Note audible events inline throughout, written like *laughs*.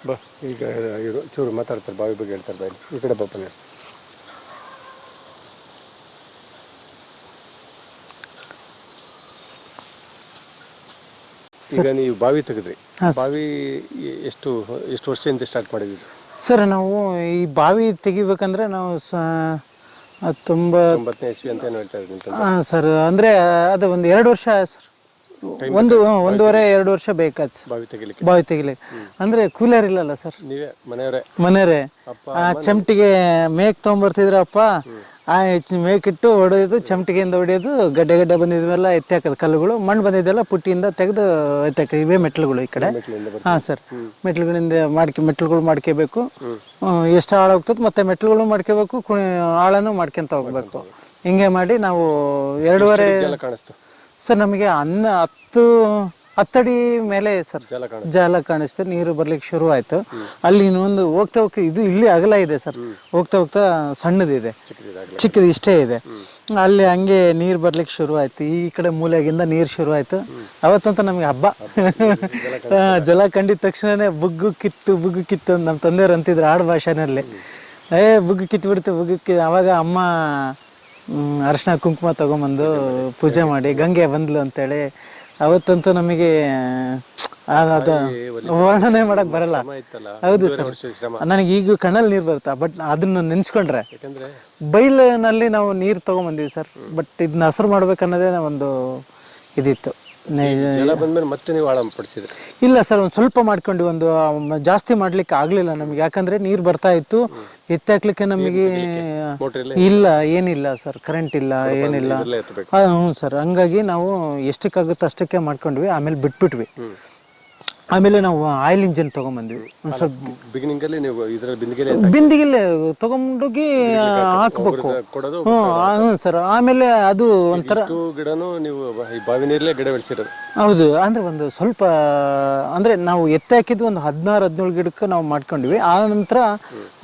ಬಾ ಈಗ ಇರು ಚೂರು ಮಾತಾಡ್ತಾರೆ ಬಾವಿ ಬಗ್ಗೆ ಹೇಳ್ತಾರೆ ಬಾಯಿ ಈ ಕಡೆ ಬಾಪನ ಈಗ ನೀವು ಬಾವಿ ತೆಗೆದ್ರಿ. ಹಾಂ ಬಾವಿ ಎಷ್ಟು ಎಷ್ಟು ಎಷ್ಟು ವರ್ಷದಿಂದ ಸ್ಟಾರ್ಟ್ ಮಾಡಿದ್ರಿ ಸರ್ ನಾವು ಈ ಬಾವಿ ತೆಗಿಬೇಕಂದ್ರೆ ನಾವು ಸ ತುಂಬ ಒಂಬತ್ತನೇ ಇಸ್ವಿ ಅಂತ ಏನೋ ಹೇಳ್ತಾ ಇದ್ದೀವಿ. ಹಾಂ ಸರ್. ಅಂದ್ರೆ ಅದು ಒಂದು ಎರಡು ವರ್ಷ ಸರ್. ಒಂದು ಒಂದೂವರೆ ಎರಡು ವರ್ಷ ಬೇಕಾದ್ ಸರ್. ಬಾವಿ ತೆಗಿಲಿಕ್ಕೆ. ಬಾವಿ ತೆಗಿಲಿಕ್ಕೆ. ಅಂದರೆ ಕೂಲರ್ ಇಲ್ಲಲ್ಲ ಸರ್? ನೀವೇ ಮನೆಯವರೇ? ಮನೆಯವರೇ. ಆ ಚಮಟಿಗೆ ಮೇಕ್ ತೊಗೊಂಬರ್ತಿದ್ರಪ್ಪ ಆ ಮೇಕ್ ಇಟ್ಟು ಹೊಡೆಯೋದು ಚಮಟಿಗೆಯಿಂದ ಹೊಡೆಯೋದು ಗಡ್ಡೆ ಗಡ್ಡೆ ಬಂದಿದ್ವೆಲ್ಲ ಎತ್ತಿ ಹಾಕೋದು ಕಲ್ಲುಗಳು ಮಣ್ಣು ಬಂದಿದ್ದೆಲ್ಲ ಪುಟ್ಟಿಯಿಂದ ತೆಗೆದು ಎತ್ತಾಕ ಇವೇ ಮೆಟ್ಲುಗಳು ಈ ಕಡೆ. ಹಾಂ ಸರ್. ಮೆಟ್ಲುಗಳಿಂದ ಮಾಡ್ಕೆ ಮೆಟ್ಲುಗಳು ಮಾಡ್ಕೋಬೇಕು. ಎಷ್ಟು ಆಳ ಹೋಗ್ತದೆ ಮತ್ತೆ ಮೆಟ್ಲುಗಳು ಮಾಡ್ಕೋಬೇಕು ಕುಣಿ ಆಳನೂ ಮಾಡ್ಕೊಂತ ಹೋಗ್ಬೇಕು. ಹಿಂಗೆ ಮಾಡಿ ನಾವು ಎರಡೂವರೆ ಕಾಣಿಸ್ತು. ಸರ್ ನಮಗೆ ಅನ್ನ ಹತ್ತು ಹತ್ತಡಿ ಮೇಲೆ ಸರ್. ಜಾಲ ಕಾಣಿಸ್ತು. ನೀರು ಬರ್ಲಿಕ್ಕೆ ಶುರು ಆಯ್ತು. ಅಲ್ಲಿ ಇನ್ನೊಂದು ಹೋಗ್ತಾ ಹೋಗ್ತಾ ಇದು ಇಲ್ಲಿ ಅಗಲ ಇದೆ ಸರ್. ಹೋಗ್ತಾ ಹೋಗ್ತಾ ಸಣ್ಣದಿದೆ. ಚಿಕ್ಕದು ಇಷ್ಟೇ ಇದೆ. ಅಲ್ಲಿ ಹಂಗೆ ನೀರು ಬರ್ಲಿಕ್ಕೆ ಶುರು ಆಯ್ತು. ಈ ಕಡೆ ಮೂಲೆಗಿಂದ ನೀರು ಶುರು ಆಯ್ತು. ಅವತ್ತಂತ ನಮಗೆ ಹಬ್ಬ. *laughs* ಜಲ ಕಂಡಿದ ತಕ್ಷಣನೇ ಬುಗ್ಗು ಕಿತ್ತು ಬುಗ್ಗು ಕಿತ್ತು ನಮ್ಮ ತಂದೆಯವ್ರು ಅಂತಿದ್ರು ಆಡು ಭಾಷೆನಲ್ಲಿ ಏ ಬುಗ್ಗು ಕಿತ್ತು ಬಿಡ್ತು ಬುಗ್ಗು ಕಿ ಅವಾಗ ಅಮ್ಮ ಅರಿಶಿನ ಕುಂಕುಮ ತಗೊಂಬಂದು ಪೂಜೆ ಮಾಡಿ ಗಂಗೆ ಬಂದ್ಲು ಅಂತೇಳಿ ಅವತ್ತಂತೂ ನಮಗೆ ಅದು ವರ್ಣನೆ ಮಾಡಕ್ ಬರಲ್ಲ. ಹೌದು ಸರ್. ನನಗೆ ಈಗ ಕಣ್ಣಲ್ಲಿ ನೀರು ಬರುತ್ತಾ? ಬಟ್ ಅದನ್ನ ನೆನ್ಸ್ಕೊಂಡ್ರೆ ಬೈಲಿನಲ್ಲಿ ನಾವು ನೀರು ತೊಗೊಂಬಂದೀವಿ ಸರ್. ಬಟ್ ಇದನ್ನ ಹಸ್ರು ಮಾಡ್ಬೇಕನ್ನೋದೇ ಒಂದು ಇದಿತ್ತು. ಜಲ ಬಂದ್ಮೇಲೆ ಮತ್ತೆ ನೀವು ಆಳ ಪಡಿಸಿದ್ರಿ? ಇಲ್ಲ ಸರ್ ಒಂದು ಸ್ವಲ್ಪ ಮಾಡ್ಕೊಂಡು ಒಂದು ಜಾಸ್ತಿ ಮಾಡ್ಲಿಕ್ಕೆ ಆಗಲಿಲ್ಲ ನಮಗೆ. ಯಾಕಂದ್ರೆ ನೀರು ಬರ್ತಾ ಇತ್ತು ಎತ್ತಾಕ್ಲಿಕ್ಕೆ ನಮಗೆ ಇಲ್ಲ? ಏನಿಲ್ಲ ಸರ್ ಕರೆಂಟ್ ಇಲ್ಲ ಏನಿಲ್ಲ. ಹ್ಞೂ ಸರ್. ಹಂಗಾಗಿ ನಾವು ಎಷ್ಟಕ್ಕಾಗುತ್ತೆ ಅಷ್ಟಕ್ಕೆ ಮಾಡ್ಕೊಂಡ್ವಿ ಆಮೇಲೆ ಬಿಟ್ಬಿಟ್ವಿ. ಆಮೇಲೆ ನಾವು ಆಯಿಲ್ ಇಂಜಿನ್ ತೊಗೊಂಬಂದ್ವಿ. ಒಂದು ಸ್ವಲ್ಪ ಬಿಗಿನಿಂಗ್ ಅಲ್ಲಿ ನೀವು ಇದ್ರ ಬಿಂದಿಗೆಲೆ ತಗೊಂಡೋಗಿ ಹಾಕ್ಬೇಕು. ಕೊಡೋದು ಹ್ಞೂ ಹ್ಞೂ ಸರ್. ಆಮೇಲೆ ಅದು ಒಂಥರ ಇಷ್ಟು ಗಿಡನು ನೀವು ಈ ಬಾವಿ ನೀರಲ್ಲೇ ಗಿಡ ಬೆಳೆಸಿರೋದು. ಹೌದು. ಅಂದ್ರೆ ಒಂದು ಸ್ವಲ್ಪ ಅಂದ್ರೆ ನಾವು ಎತ್ತೆ ಹಾಕಿದ್ವಿ ಒಂದು ಹದಿನಾರು ಹದಿನೇಳು ಗಿಡಕ್ಕೆ ನಾವು ಮಾಡ್ಕೊಂಡ್ವಿ. ಆ ನಂತರ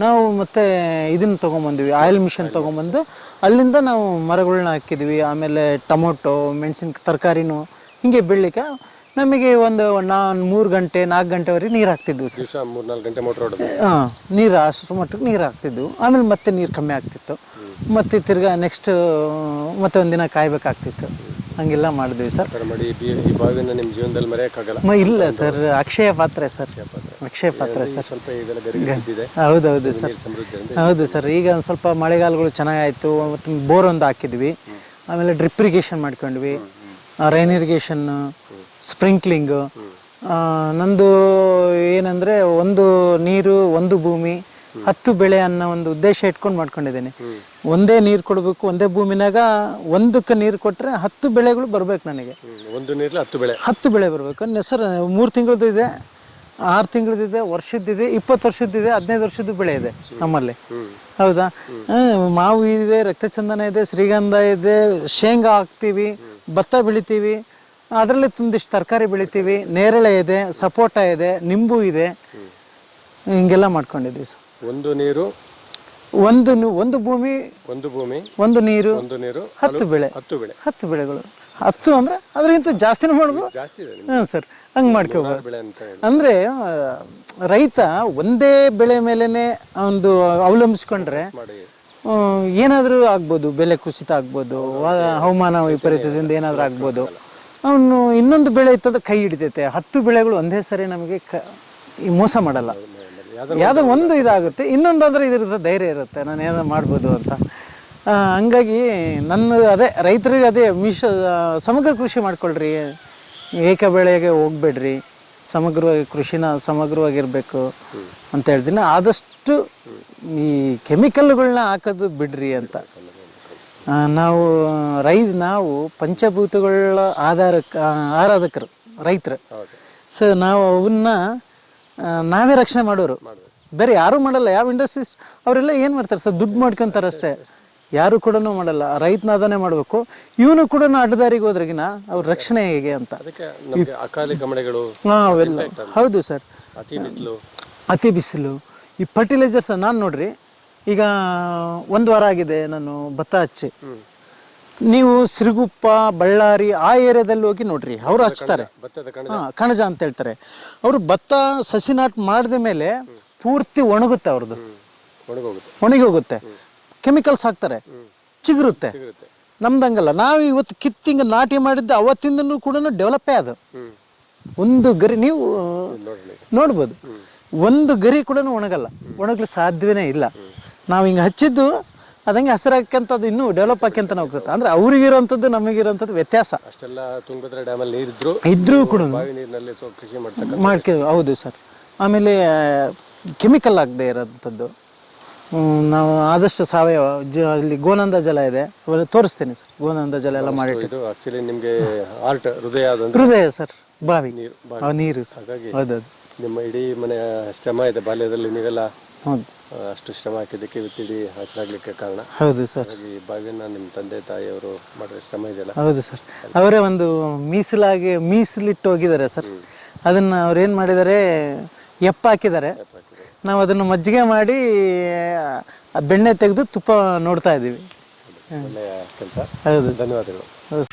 ನಾವು ಮತ್ತೆ ಇದನ್ನ ತೊಗೊಂಬಂದ್ವಿ ಆಯಿಲ್ ಮಿಷನ್ ತೊಗೊಂಬಂದು. ಅಲ್ಲಿಂದ ನಾವು ಮರಗಳನ್ನ ಹಾಕಿದ್ವಿ. ಆಮೇಲೆ ಟೊಮೊಟೊ ಮೆಣಸಿನ ತರಕಾರಿನೂ ಹಿಂಗೆ ಬೆಳಿಲಿಕ್ಕೆ ನಮಗೆ ಒಂದು ನಾನು ಮೂರು ಗಂಟೆ ನಾಲ್ಕು ಗಂಟೆವರೆಗೆ ನೀರು ಹಾಕ್ತಿದ್ವು ಸರ್. ದಿವಸ ಮೂರ್ನಾಲ್ಕು ಗಂಟೆ ಮೋಟ್ರ್ ಹೊಡೋದು ಹಾಂ ನೀರು ಅಷ್ಟು ಮಟ್ಟಕ್ಕೆ ನೀರು ಹಾಕ್ತಿದ್ವು. ಆಮೇಲೆ ಮತ್ತೆ ನೀರು ಕಮ್ಮಿ ಆಗ್ತಿತ್ತು. ಮತ್ತೆ ತಿರ್ಗಾ ನೆಕ್ಸ್ಟ್ ಮತ್ತೆ ಒಂದಿನ ಕಾಯ್ಬೇಕಾಗ್ತಿತ್ತು. ಹಂಗೆಲ್ಲ ಮಾಡಿದ್ವಿ ಸರ್. ಮಾಡಿ ಈ ಬಾವಿನ ನಿಮ್ಮ ಜೀವನದಲ್ಲಿ ಮರೆಯೋಕ್ಕಾಗಲ್ಲ ಮ ಇಲ್ಲ ಸರ್. ಅಕ್ಷಯ ಪಾತ್ರೆ ಸರ್. ಅಕ್ಷಯ ಪಾತ್ರೆ. ಸರ್. ಸ್ವಲ್ಪ ಇದೆಲ್ಲ ಗರಿಗೆ ಬಿದ್ದಿದೆ ಹೌದೌದು ಸರ್. ನೀರು ಸಮೃದ್ಧಿ ಅಂದ್ರೆ ಹೌದು ಸರ್. ಈಗ ಒಂದು ಸ್ವಲ್ಪ ಮಳೆಗಾಲಗಳು ಚೆನ್ನಾಗಾಯ್ತು. ಮತ್ತು ಬೋರ್ ಒಂದು ಹಾಕಿದ್ವಿ. ಆಮೇಲೆ ಡ್ರಿಪ್ ಇರಿಗೇಷನ್ ಮಾಡ್ಕೊಂಡ್ವಿ. ರೈನ್ ಇರಿಗೇಷನ್ ಸ್ಪ್ರಿಂಕ್ಲಿಂಗು ನಂದು ಏನಂದ್ರೆ ಒಂದು ನೀರು ಒಂದು ಭೂಮಿ ಹತ್ತು ಬೆಳೆ ಅನ್ನೋ ಒಂದು ಉದ್ದೇಶ ಇಟ್ಕೊಂಡು ಮಾಡ್ಕೊಂಡಿದ್ದೀನಿ. ಒಂದೇ ನೀರು ಕೊಡಬೇಕು ಒಂದೇ ಭೂಮಿನಾಗ ಒಂದಕ್ಕೆ ನೀರು ಕೊಟ್ಟರೆ ಹತ್ತು ಬೆಳೆಗಳು ಬರ್ಬೇಕು ನನಗೆ. ಒಂದು ನೀರಲ್ಲಿ ಹತ್ತು ಬೆಳೆ. ಹತ್ತು ಬೆಳೆ ಬರಬೇಕು. ಸರ್ ಮೂರು ತಿಂಗಳದ್ದು ಇದೆ ಆರು ತಿಂಗಳದಿದೆ ವರ್ಷದ್ದಿದೆ ಇಪ್ಪತ್ತು ವರ್ಷದ್ದಿದೆ ಹದಿನೈದು ವರ್ಷದ್ದು ಬೆಳೆ ಇದೆ ನಮ್ಮಲ್ಲಿ. ಹೌದಾ? ಮಾವು ಇದೆ ರಕ್ತಚಂದನ ಇದೆ ಶ್ರೀಗಂಧ ಇದೆ ಶೇಂಗಾ ಹಾಕ್ತೀವಿ ಭತ್ತ ಬೆಳಿತೀವಿ ಅದರಲ್ಲಿ ತುಂಬಿಷ್ಟು ತರಕಾರಿ ಬೆಳಿತೀವಿ. ನೇರಳೆ ಇದೆ ಸಪೋಟ ಇದೆ ನಿಂಬು ಇದೆ. ಹಿಂಗೆಲ್ಲ ಮಾಡ್ಕೊಂಡಿದ್ವಿ ಸರ್. ಒಂದು ನೀರು ಒಂದು ನು- ಒಂದು ಭೂಮಿ ಒಂದು ಭೂಮಿ ಒಂದು ನೀರು ಒಂದು ನೀರು ಹತ್ತು ಬೆಳೆ. ಹತ್ತು ಬೆಳೆ. ಹತ್ತು ಬೆಳೆಗಳು. ಹತ್ತು ಅಂದ್ರೆ ಅದಕ್ಕಿಂತ ಜಾಸ್ತಿನೂ ಮಾಡ್ಬೋದು. ಜಾಸ್ತಿ ಇದೆ ಹ್ಞೂ ಸರ್ ಹಂಗೆ ಮಾಡ್ಕೋಬೋದು. ಬೆಳೆ ಅಂತ ಹೇಳಿ ಅಂದರೆ ರೈತ ಒಂದೇ ಬೆಳೆ ಮೇಲೇ ಒಂದು ಅವಲಂಬಿಸ್ಕೊಂಡ್ರೆ ಮಾಡಿ. ಏನಾದರೂ ಆಗ್ಬೋದು ಬೆಲೆ ಕುಸಿತ ಆಗ್ಬೋದು ವಾ- ಹವಾಮಾನ ವೈಪರೀತ್ಯದಿಂದ ಏನಾದರೂ ಆಗ್ಬೋದು. ಅವನು ಇನ್ನೊಂದು ಬೆಳೆ ಇತ್ತಂದ್ರೆ ಕೈ ಹಿಡಿತೈತೆ. ಹತ್ತು ಬೆಳೆಗಳು ಒಂದೇ ಸರಿ ನಮಗೆ ಕ ಈ ಮೋಸ ಮಾಡಲ್ಲ. ಯಾವುದೋ ಒಂದು ಇದಾಗುತ್ತೆ. ಇನ್ನೊಂದು ಇನ್ನೊಂದಾದ್ರೆ ಇದ್ರದ್ದು ಧೈರ್ಯ ಇರುತ್ತೆ. ನಾನು ಏನೋ ಮಾಡ್ಬೋದು ಅಂತ. ಹಂಗಾಗಿ ನನ್ನ ಅದೇ ರೈತರಿಗೆ ಅದೇ ಮಿಶ ಸಮಗ್ರ ಕೃಷಿ ಮಾಡ್ಕೊಳ್ರಿ. ಏಕ ಬೆಳೆಗೆ ಹೋಗ್ಬೇಡ್ರಿ. ಸಮಗ್ರವಾಗಿ ಕೃಷಿನ ಸಮಗ್ರವಾಗಿರಬೇಕು ಅಂತ ಹೇಳ್ತೀನಿ. ಆದಷ್ಟು ಈ ಕೆಮಿಕಲ್ಗಳನ್ನ ಹಾಕೋದು ಬಿಡ್ರಿ ಅಂತ. ನಾವು ರೈ ನಾವು ಪಂಚಭೂತಗಳ ಆಧಾರಕ್ಕೆ ಆರಾಧಕರು ರೈತರು. ಸೊ ನಾವು ಅವನ್ನ ನಾವೇ ರಕ್ಷಣೆ ಮಾಡೋರು. ಬೇರೆ ಯಾರೂ ಮಾಡಲ್ಲ. ಯಾವ ಇಂಡಸ್ಟ್ರೀಸ್ ಅವರೆಲ್ಲ ಏನು ಮಾಡ್ತಾರೆ? ಸರ್ ದುಡ್ಡು ಮಾಡ್ಕೊಂತಾರೆ ಅಷ್ಟೇ. ಯಾರು ಕೂಡ ಮಾಡಲ್ಲ. ರೈತನ ಅದನ್ನೇ ಮಾಡಬೇಕು. ಇವನು ಕೂಡ ಅಡ್ಡದಾರಿಗೆ ಹೋದ್ರಗಿನ ಅವ್ರ ರಕ್ಷಣೆ ಹೇಗೆ ಅಂತ. ಅಕಾಲಿಕ ಮಳೆಗಳು ಹೌದು ಸರ್. ಅತಿ ಬಿಸಿಲು. ಅತಿ ಬಿಸಿಲು. ಈ ಫರ್ಟಿಲೈಸರ್ಸ್ ನಾನು ನೋಡ್ರಿ ಈಗ ಒಂದು ವಾರ ಆಗಿದೆ ನಾನು ಭತ್ತ ಹಚ್ಚಿ. ನೀವು ಸಿರುಗುಪ್ಪ ಬಳ್ಳಾರಿ ಆ ಏರಿಯಾದಲ್ಲಿ ಹೋಗಿ ನೋಡ್ರಿ ಅವ್ರು ಹಚ್ತಾರೆ. ಹಾ ಕಣಜ ಅಂತ ಹೇಳ್ತಾರೆ. ಅವರು ಭತ್ತ ಸಸಿ ನಾಟ್ ಮಾಡಿದ ಮೇಲೆ ಪೂರ್ತಿ ಒಣಗುತ್ತೆ ಅವ್ರದ್ದು ಒಣಗಿ ಹೋಗುತ್ತೆ ಕೆಮಿಕಲ್ಸ್ ಹಾಕ್ತಾರೆ. ಚಿಗುರುತ್ತೆ. ನಮ್ದಂಗಲ್ಲ ನಾವು ಇವತ್ತು ಕಿತ್ತಿಂಗ್ ನಾಟಿ ಮಾಡಿದ್ದು ಅವತ್ತಿಂದನೂ ಕೂಡ ಡೆವಲಪೇ ಅದು. ಒಂದು ಗರಿ ನೀವು ನೋಡ್ಬೋದು. ಒಂದು ಗರಿ ಕೂಡ ಒಣಗಲ್ಲ. ಒಣಗಲು ಸಾಧ್ಯವೇ ಇಲ್ಲ. ನಾವು ಹಿಂಗೆ ಹಚ್ಚಿದ್ದು ಅದಂಗೆ ಹಸಿರಾಕಂಥದ್ದು ಇನ್ನೂ ಡೆವಲಪ್ ಆಕ್ಯಂತ ಹೋಗ್ತದೆ ಅಂದ್ರೆ ಅವ್ರಿಗಿರೋಂಥದ್ದು ನಮಗಿರೋಂಥದ್ದು ವ್ಯತ್ಯಾಸ. ಅಷ್ಟೆಲ್ಲ ತುಂಗಭದ್ರಾ ಡ್ಯಾಮಲ್ಲಿ ನೀರಿದ್ರು ಇದ್ರೂ ಕೂಡ ಬಾವಿ ನೀರಿನಲ್ಲಿ ಕೃಷಿ ಮಾಡ್ತಕ್ಕ ಮಾಡ್ಕೇವೆ ಹೌದು ಸರ್. ಆಮೇಲೆ ಕೆಮಿಕಲ್ ಆಗದೆ ಇರೋಂಥದ್ದು. ನಾವು ಆದಷ್ಟು ಸಾವಯವ ಜ ಅಲ್ಲಿ ಗೋನಂದ ಜಲ ಇದೆ. ಅವೆಲ್ಲ ತೋರಿಸ್ತೇನೆ ಸರ್. ಗೋನಂದ ಜಲ ಎಲ್ಲ ಮಾಡಿಟ್ಟು. ಇದು ಆಕ್ಚುಲಿ ನಿಮ್ಗೆ ಆರ್ಟ್ ಹೃದಯ ಹೃದಯ ಸರ್. ಬಾವಿ. ನೀರು ನೀರು ಸರ್. ಹಾಗಾಗಿ ಹೌದೌದು. ನಿಮ್ಮ ಇಡೀ ಮನೆಯ ಶ್ರಮ ಇದೆ ಬಾಲ್ಯದಲ್ಲಿ ನೀವೆಲ್ಲ ಹೌದು. ಅಷ್ಟು ಶ್ರಮ ಹಾಕಿದ್ದಕ್ಕೆ ಇವತ್ತು ಇಡೀ ಹಸಿರಾಗ್ಲಿಕ್ಕೆ ಕಾರಣ. ಹೌದು ಸರ್. ಹಾಗಾಗಿ ಈ ಬಾವಿಯನ್ನ ನಿಮ್ಮ ತಂದೆ ತಾಯಿಯವರು ಮಾಡಿದ ಶ್ರಮ ಇದೆಯಲ್ಲ? ಹೌದು ಸರ್. ಅವರೇ ಒಂದು ಮೀಸಲಾಗಿ ಮೀಸಲಿಟ್ಟು ಹೋಗಿದ್ದಾರೆ ಸರ್. ಅದನ್ನು ಅವ್ರು ಏನು ಮಾಡಿದ್ದಾರೆ? ಎಪ್ಪ ಹಾಕಿದ್ದಾರೆ. ನಾವು ಅದನ್ನು ಮಜ್ಜಿಗೆ ಮಾಡಿ ಆ ಬೆಣ್ಣೆ ತೆಗೆದು ತುಪ್ಪ ನೋಡ್ತಾ ಇದ್ದೀವಿ. ಒಳ್ಳೆಯ ಕೆಲಸ. ಹೌದು ಧನ್ಯವಾದಗಳು. ಹೌದು